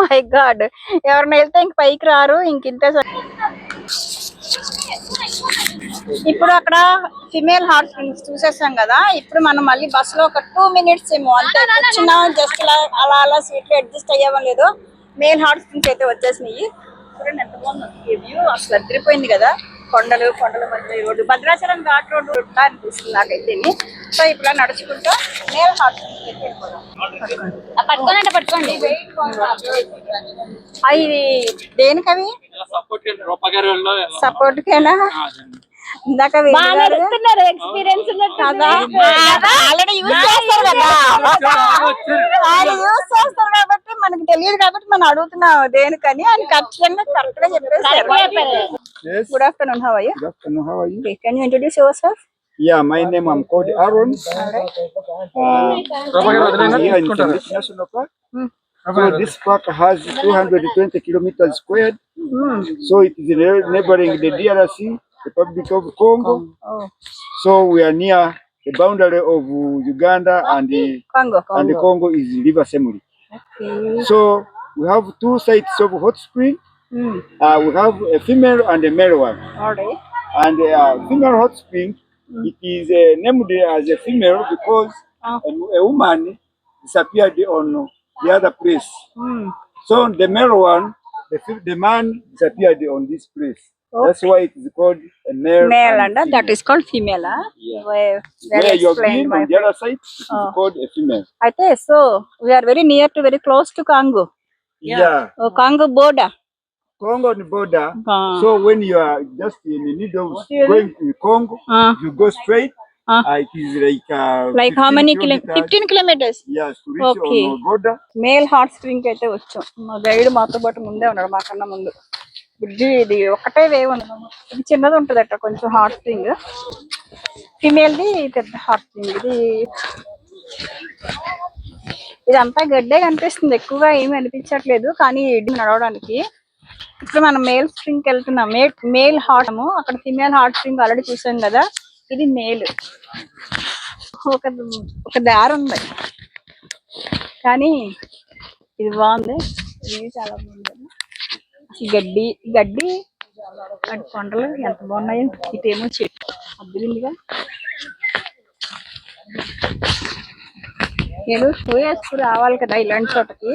My god ఎవరిని వెళ్తే ఇంక పైకి రారు ఇంకింతే ఇప్పుడు అక్కడ ఫిమేల్ హార్ట్ స్ప్రింగ్స్ చూసేసాం కదా. ఇప్పుడు మనం మళ్ళీ బస్లో ఒక టూ మినిట్స్ ఏమో అంతే. కూర్చున్నాం జస్ట్ అలా అలా అలా సీట్లో అడ్జస్ట్ అయ్యామో లేదో మేల్ హార్ట్ స్ప్రింగ్స్ అయితే వచ్చేసినాయి. చూడండి ఎంత బాగుంది వ్యూ అసలు అదిరిపోయింది కదా. కొండలు కొండల మధ్య రోడ్డు భద్రాచలం ఘాట్ రోడ్డు రోడ్లా అనిపిస్తుంది నాకైతే సో ఇప్పుడు నడుచుకుంటూ వెళ్ళిపోదాం. పట్టుకోండి. పట్టుకోండి ఇది దేనికి అవి సపోర్ట్ రూపగారిలో సపోర్ట్ కేనా ఇందాక ఎక్స్పీరియన్స్ కదా. యూజ్ చేస్తారు కదా. యూజ్ చేస్తారు మనకి తెలియదు కాబట్టి మనం అడుగుతున్నాం దేనికని ఆయన ఖచ్చితంగా కరెక్ట్ గా చెప్పేసారు Yes. Good afternoon how are you Good afternoon. How are you? Can you introduce yourself Yeah, my name I'm called Aaron. Uh, I'm here in Kennedy National Park. So this park has 220 kilometers squared. So it is neigh- neighboring the DRC, Republic of Congo. So we are near the boundary of Uganda and the, Congo and the Congo is River So we have two sites of hot spring. Uh, we have a female and a male one. And uh, female hot spring, it is uh, named as a female because Ah. a, a woman disappeared on the other place. So the male one, the, the man disappeared on this place. That's why it is called a male. Male and and that is called female Yeah. Where you have been on the other side, it is Ah. called a female. అయితే so we are very near to very close to Congo Yeah. Congo border Congo on the border. So when you are just in the middle of going to Congo, you go straight. Ah. Uh, it is like uh, like how 15 many kilometers. Fifteen kilometres Yes, to reach Okay. on the border. Male hot spring అయితే వచ్చాం మా guide మాతో పాటు ముందే ఉన్నాడు మాకన్నా ముందు బుజ్జి ఇది ఒకటే వేవ్ ఉంది. ఇది చిన్నది ఉంటుంది అట్ట కొంచెం హార్ట్ స్ప్రింగ్ ఫిమేల్ ది పెద్ద హార్ట్ స్ప్రింగ్ ఇది ఇదంతా గడ్డే కనిపిస్తుంది. ఎక్కువగా ఏమి అనిపించట్లేదు కానీ ఇది నడవడానికి. ఇప్పుడు మనం మేల్ స్ప్రింగ్ వెళ్తున్నాం. మే మేల్ హార్ట్ అక్కడ ఫిమేల్ హార్ట్ స్ప్రింగ్ ఆల్రెడీ చూసాం కదా. ఇది మేల్ ఒక ఒక దారి ఉంది. కానీ ఇది బాగుంది. ఇది చాలా బాగుంది. గడ్డి ఈ గడ్డి అటు కొండలు ఎంత బాగున్నాయి ఇటేమో చెట్టు. అద్దరిందిగా నేను షూ వేసుకు రావాలి కదా ఇలాంటి చోటకి.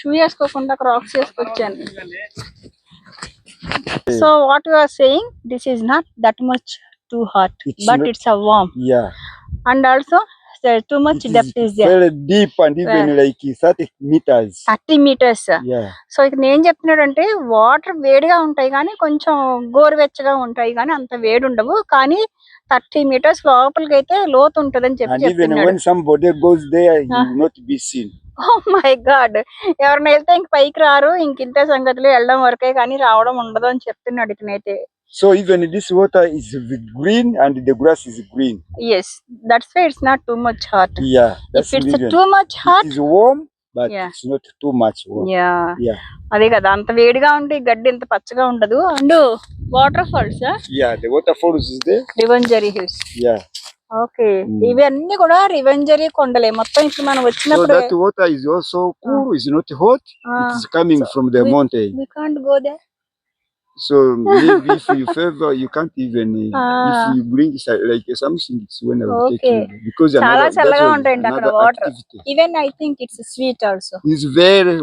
షూ వేసుకోకుండా crocs వేసుకొచ్చాను. So what you are saying this is not that much too hot but it's a warm. And also too much It is depth is there very deep and even like 30 meters. Thirty meters Yeah. So ఇక్కడ ఏం చెప్తున్నాడంటే water వేడిగా ఉంటాయి కానీ కొంచెం గోరువెచ్చగా ఉంటాయి కానీ అంత వేడి ఉండవు కానీ థర్టీ మీటర్స్ లోపలికి అయితే లోతు ఉంటదని చెప్పి చెప్తున్నాడు. when somebody goes there, he will not be seen. Oh my god ఎవరిని వెళ్తే ఇంక పైకి రారు ఇంకింతే సంగతులు వెళ్ళడం వరకే కానీ రావడం ఉండదు అని చెప్తున్నాడు ఇతనైతే. So even this water is v- green and the grass is green. Yes that's why it's not too much hot Yeah, if that's the it's reason. Too much hot It is warm, but Yeah. it's not too much warm. Yeah Yeah, అదే కదా అంత వేడిగా ఉంటే ఈ గడ్డి ఇంత పచ్చగా ఉండదు and water falls yeah. The waterfalls is there. Rwenzori hills Yeah. Okay Mm. ఇవన్నీ కూడా రివెంజరీ కొండలే మొత్తం ఇప్పుడు మనం So వచ్చినప్పుడు that water is also cool. It's not hot. Ah. It's coming from the We- mountain. we can't go there So maybe if you favor, you can't even. Uh, Ah. If you bring like something, it's when I will take Okay. you because చాలా another, that's చల్లగా one- ఉంటాయండి అక్కడ another water activity. Even I think it's sweet also It's very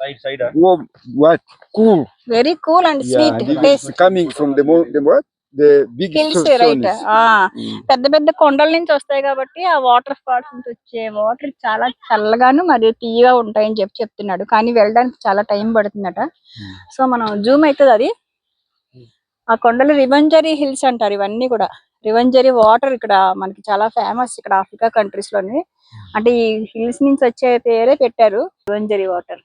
side side warm, what cool. Very cool and Yeah, sweet and even taste it's coming from the mo- the what? The big hills right. Mm. పెద్ద పెద్ద కొండల నుంచి వస్తాయి కాబట్టి ఆ water falls నుంచి వచ్చే water చాలా చల్లగాను మరియు తీయగా ఉంటాయని చెప్పి చెప్తున్నాడు కానీ వెళ్ళడానికి చాలా టైం పడుతుందట సో మనం జూమ్ అవుతుంది అది ఆ కొండలు రివంజరీ హిల్స్ అంటారు ఇవన్నీ కూడా. రివంజరీ వాటర్ ఇక్కడ మనకి చాలా ఫేమస్ ఇక్కడ ఆఫ్రికా కంట్రీస్లోని. అంటే ఈ హిల్స్ నుంచి వచ్చే పేరే పెట్టారు రివంజరీ వాటర్.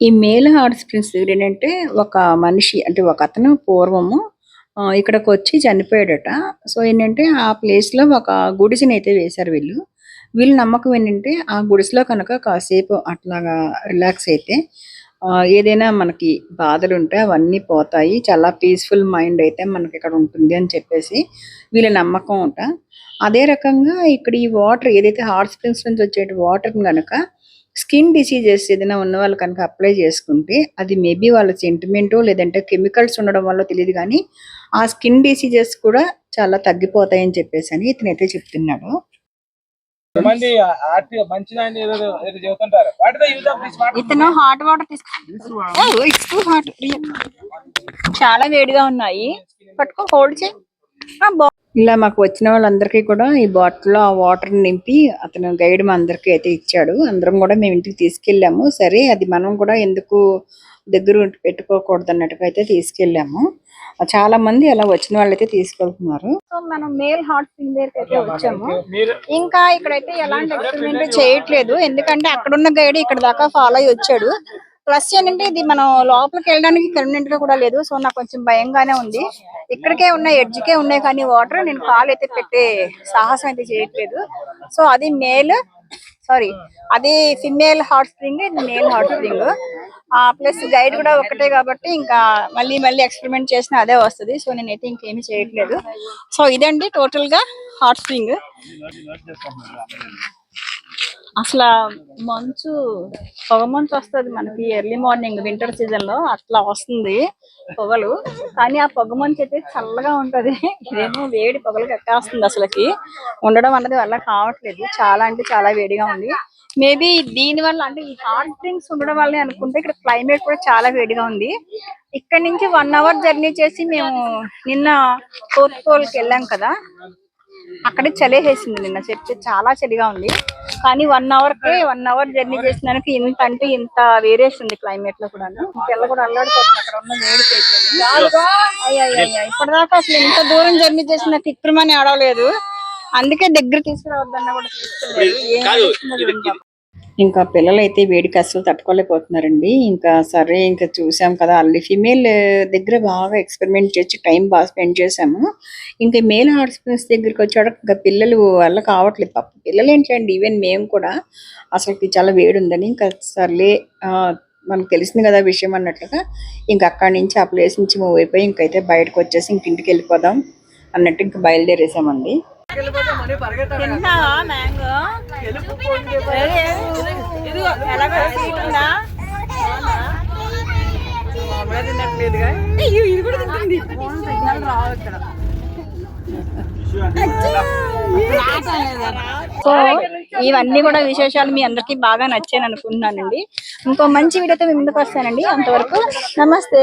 ఈ మేల్ హాట్ స్ప్రింగ్స్ దగ్గర ఏంటంటే ఒక మనిషి అంటే ఒక అతను పూర్వము ఇక్కడికి వచ్చి చనిపోయాడట. సో ఏంటంటే ఆ ప్లేస్లో ఒక గుడిసెని అయితే వేశారు వీళ్ళు. వీళ్ళ నమ్మకం ఏంటంటే ఆ గుడిసెలో కనుక కాసేపు అట్లాగా రిలాక్స్ అయితే ఏదైనా మనకి బాధలు ఉంటే అవన్నీ పోతాయి. చాలా పీస్ఫుల్ మైండ్ అయితే మనకి ఇక్కడ ఉంటుంది అని చెప్పేసి వీళ్ళ నమ్మకం అంట. అదే రకంగా ఇక్కడ ఈ వాటర్ ఏదైతే హాట్ స్ప్రింగ్స్ నుంచి వచ్చే వాటర్ కనుక స్కిన్ డిసీజెస్ ఏదైనా ఉన్న వాళ్ళు కనుక అప్లై చేసుకుంటే అది మేబీ వాళ్ళ సెంటిమెంట్ లేదంటే కెమికల్స్ ఉండడం వల్ల తెలియదు కానీ ఆ స్కిన్ డిసీజెస్ కూడా చాలా తగ్గిపోతాయని చెప్పేసి అని ఇతనైతే చెప్తున్నాడు. ఇతను హాట్ వాటర్ తీసుకు హాట్ చాలా వేడిగా ఉన్నాయి. పట్టుకో హోల్డ్ చేయి. ఇలా మాకు వచ్చిన వాళ్ళందరికీ కూడా ఈ బాటిల్లో ఆ వాటర్ నింపి అతను గైడ్ మా అందరికీ అయితే ఇచ్చాడు. అందరం కూడా మేము ఇంటికి తీసుకెళ్ళాము. సరే అది మనం కూడా ఎందుకు దగ్గర ఉండి పెట్టుకోకూడదు అన్నట్టుగా అయితే తీసుకెళ్ళాము. చాలా మంది అలా వచ్చిన వాళ్ళైతే తీసుకెళ్తున్నారు. సో మనం మేల్ హాట్ స్ప్రింగ్ దగ్గరికి అయితే వచ్చాము. ఇంకా ఇక్కడైతే ఎలాంటి ఎక్స్పెరిమెంట్ చేయట్లేదు. ఎందుకంటే అక్కడ ఉన్న గైడ్ ఇక్కడ దాకా ఫాలో అయ్యి వచ్చాడు. ప్లస్ ఏంటంటే ఇది మనం లోపలికి వెళ్ళడానికి కన్వీనెంట్గా కూడా లేదు. సో నాకు కొంచెం భయంగానే ఉంది. ఇక్కడికే ఉన్నాయి ఎడ్జ్కే ఉన్నాయి కానీ వాటర్ నేను కాలు అయితే పెట్టే సాహసం అయితే చేయట్లేదు. సో అది మేల్ సారీ అది ఫిమేల్ హాట్ స్ప్రింగ్ ఇది మేల్ హాట్ స్ప్రింగ్. ఆ ప్లస్ గైడ్ కూడా ఒకటే కాబట్టి ఇంకా మళ్ళీ మళ్ళీ ఎక్స్పెరిమెంట్ చేసిన అదే వస్తుంది. సో నేనైతే ఇంకేమీ చేయట్లేదు. సో ఇదండి టోటల్గా హాట్ స్ప్రింగ్ అసలు మంచు పొగ మంచు వస్తుంది మనకి ఎర్లీ మార్నింగ్ వింటర్ సీజన్లో. అట్లా వస్తుంది పొగలు. కానీ ఆ పొగ మంచు అయితే చల్లగా ఉంటది. ఇదేమో వేడి పొగలు కట్టేస్తుంది అసలుకి. ఉండడం అన్నది వల్ల కావట్లేదు. చాలా అంటే చాలా వేడిగా ఉంది. మేబీ దీని వల్ల అంటే ఈ హాట్ డ్రింక్స్ ఉండడం వల్లనే అనుకుంటే ఇక్కడ క్లైమేట్ కూడా చాలా వేడిగా ఉంది. ఇక్కడ నుంచి వన్ అవర్ జర్నీ చేసి మేము నిన్న ఫోర్త్ పోల్కి వెళ్ళాం కదా. అక్కడ చలేసేసింది నిన్న చెప్తే చాలా చలిగా ఉంది. కానీ వన్ అవర్కే వన్ అవర్ జర్నీ చేసినానికి ఇంత అంటే ఇంత వేరియేషన్ ఉంది క్లైమేట్లో కూడా పిల్ల కూడా అల్లాడిపోతుంది అక్కడ ఉన్న వేడికి ఇప్పటిదాకా అసలు ఇంత దూరం జర్నీ చేసిన తిక్కుమని ఆడలేదు అందుకే దగ్గర తీసుకురావద్దన్నా కూడా. ఇంకా పిల్లలు అయితే వేడికి అస్సలు తట్టుకోలేకపోతున్నారండి. ఇంకా సరే ఇంకా చూసాం కదా అల్లి ఫిమేల్ దగ్గర బాగా ఎక్స్పెరిమెంట్ చేసి టైం బాగా స్పెండ్ చేసాము ఇంకా మేల్ హాస్పిటల్స్ దగ్గరికి వచ్చాడు ఇంకా పిల్లలు వల్ల కావట్లేదు. పాప పిల్లలు ఏంటండి ఈవెన్ మేము కూడా అసలుకి చాలా వేడి ఉందని ఇంకా సర్లే ఆ, మనకు తెలిసింది కదా విషయం అన్నట్లుగా ఇంకా అక్కడి నుంచి ఆ ప్లేస్ నుంచి మూవ్ అయిపోయి ఇంకైతే బయటకు వచ్చేసి ఇంక ఇంటికి వెళ్ళిపోదాం అన్నట్టు ఇంకా బయలుదేరేసామండి. తిన్నావా మ్యాంగో? సో ఇవన్నీ కూడా విశేషాలు మీ అందరికి బాగా నచ్చాను అనుకుంటున్నానండి. ఇంకో మంచి వీడియోతో మీ ముందుకు వస్తానండి. అంతవరకు నమస్తే.